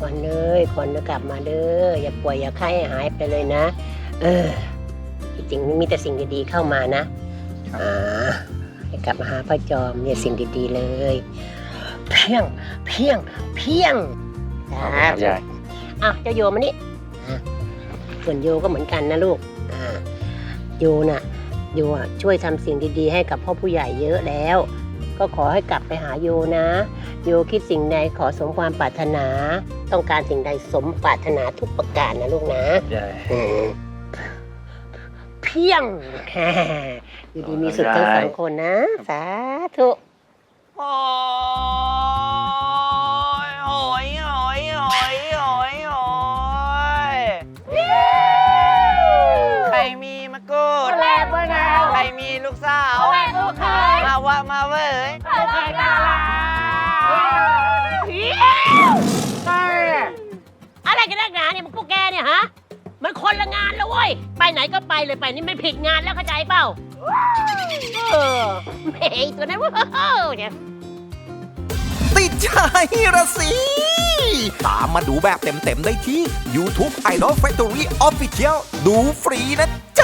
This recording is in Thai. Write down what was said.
คนนะกลับมาเด้ออย่าป่วยอย่าไข้ให้หายไปเลยนะ เออที่จริงมีแต่สิ่งดีๆเข้ามานะอ่าให้กลับมาหาพ่อจอมเนี่ยสิ่งดีๆเลย เพียงเพียงเพียงจ้าครับยายอะเจ้าโยมานี่อะส่วนโยก็เหมือนกันนะลูกอ่าโยน่ะโยอะช่วยทำสิ่งดีๆให้กับพ่อผู้ใหญ่เยอะแล้ว ก็ขอให้กลับไปหาโยนะ โยคิดสิ่งใดขอสมความปรารถนา ต้องการสิ่งใดสมปรารถนาทุกประการนะลูกนะยายอืมเพียงอยู่ดีมีสุขทั้งสองคนนะ สาธุโอ้ยโอ้ยโอ้ยโอ้ยโอ้ยโอ้ยใครมีมะกรูดแรกว่าไงใครมีลูกสาวแรกลูกเคยมาวะมาเว้ยลูกเคยน่ารักอะไรกันนักหนาเนี่ยพวกแกเนี่ยฮะ มันคนละงานแล้วเว้ย ไปไหนก็ไปเลยไปนี่ไม่ผิดงานแล้วเข้าใจเปล่าเออแหมไอ้ตัวนั้นว้าวเนี่ยติดใจระสิ ตามมาดูแบบเต็มๆได้ที่ YouTube Idol Factory Official ดูฟรีนะจ๊ะ